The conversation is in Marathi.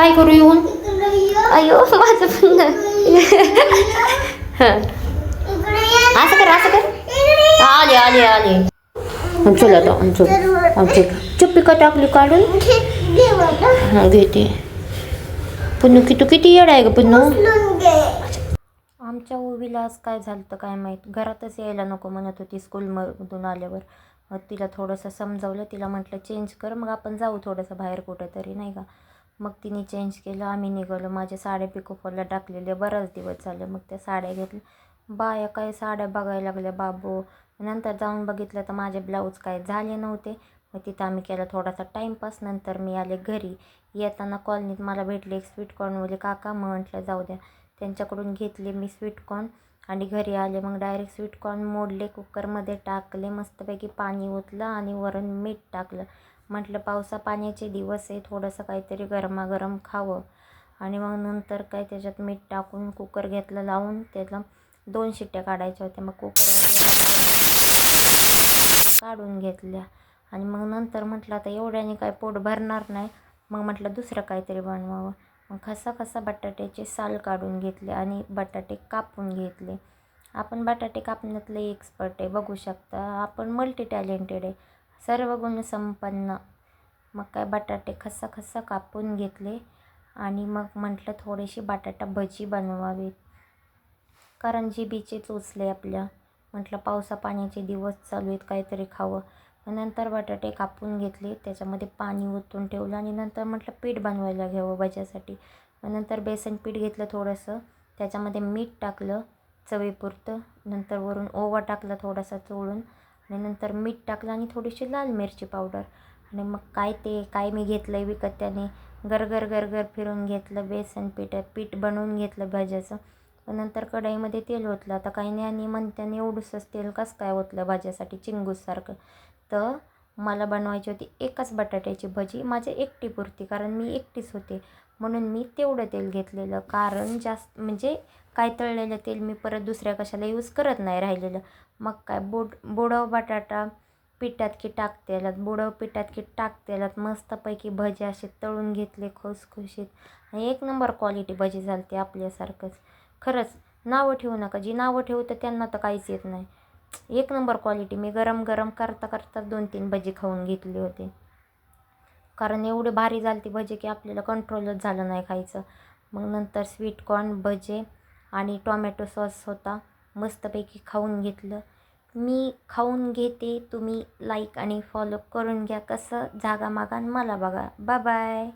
काय करू येऊन? अयो माझं पण हं. असं कर असं कर. आले आले आले. चल आता चल. आमची चप्पी का टाकली काढून? हा घेते. पुन्नू की तू किती येड आहे ग पुन्नू आमच्या ओवीला आज काय झालं तर काय माहीत? घरातच यायला नको म्हणत होती स्कूलमधून आल्यावर. मग तिला थोडंसं समजावलं. तिला म्हटलं चेंज कर मग आपण जाऊ थोडंसं बाहेर कुठं तरी नाही का? मग तिने चेंज केलं. आम्ही निघालो. माझ्या साड्या पिकोफॉलला टाकलेल्या बराच दिवस झाले मग त्या साड्या घेतल्या. बाया काय साड्या बघायला लागल्या? बाबू. नंतर जाऊन बघितलं तर माझे ब्लाऊज काय झाले नव्हते. मग तिथं आम्ही केला थोडासा टाईमपास नंतर मी आले घरी. येताना कॉलनीत मला भेटले एक स्वीट काका म्हटलं जाऊ द्या. त्यांच्याकडून घेतले मी स्वीट कॉर्न आणि घरी आले मग डायरेक्ट स्वीट कॉर्न मोडले कुकरमध्ये टाकले मस्तपैकी पाणी ओतलं आणि वरून मीठ टाकलं. म्हटलं पावसा पाण्याचे दिवस आहे थोडंसं काहीतरी गरमागरम खावं. आणि मग नंतर काय त्याच्यात मीठ टाकून कुकर घेतलं लावून त्याला दोन शिट्ट्या काढायच्या होत्या. मग कुकर काढून घेतल्या. आणि मग नंतर म्हटलं आता एवढ्याने काय पोट भरणार नाही. मग म्हटलं दुसरं काहीतरी बनवावं. खसा खसा बटाट्याचे साल काढून घेतले आणि बटाटे कापून घेतले. आपण बटाटे कापण्यातले एक्सपर्ट आहे बघू शकता. आपण मल्टी टॅलेंटेड आहे सर्व गुण संपन्न. मग काय बटाटे खसा खसा कापून घेतले आणि मग म्हटलं थोडीशी बटाटा भजी बनवावी कारण जी बीचे चोचले आपल्या. म्हटलं पावसा पाण्याचे दिवस चालू आहेत काहीतरी खावं. नंतर बटाटे कापून घेतले त्याच्यामध्ये पाणी ओतून ठेवलं आणि नंतर म्हटलं पीठ बनवायला घ्यावं भज्यासाठी. मग नंतर बेसन पीठ घेतलं थोडंसं त्याच्यामध्ये मीठ टाकलं चवीपुरतं नंतर वरून ओवा टाकला थोडासा चोळून आणि नंतर मीठ टाकलं आणि थोडीशी लाल मिरची पावडर. आणि मग काय ते काय मी घेतलं आहे विकत त्याने गरगर गरगर फिरून घेतलं बेसन पीठ पीठ बनवून घेतलं भाज्याचं. नंतर कढईमध्ये तेल ओतलं. आता काही नाही आणि म्हणत्याने एवढंसंच तेल कसं काय ओतलं भाज्यासाठी? चिंगूससारखं तर मला बनवायची होती एकच बटाट्याची भजी माझ्या एकटीपुरती कारण मी एकटीच होते. म्हणून मी तेवढं तेल घेतलेलं. कारण जास्त म्हणजे काय तळलेलं तेल मी परत दुसऱ्या कशाला यूज करत नाही राहिलेलं. मग काय बोड बोडव बटाटा पिठात की टाकतेलात बुडव पिठात की टाकतेलात मस्तपैकी भजी असे तळून घेतले खुसखुशीत. आणि एक नंबर क्वालिटी भजी झालते आपल्यासारखंच. खरंच नावं ठेवू नका. जी नावं ठेवतं त्यांना तर काहीच येत नाही. एक नंबर क्वालिटी मी गरम गरम करता करता दोन तीन भजी खाऊन घेतले होते. कारण एवढे भारी झाले ते भजे की आपल्याला कंट्रोलच झालं नाही खायचं. मग नंतर स्वीट कॉर्न भजे आणि टॉमॅटो सॉस होता. मस्तपैकी खाऊन घेतलं. मी खाऊन घेते. तुम्ही लाईक आणि फॉलो करून घ्या. कसं जागा मागा मला बघा. Bye bye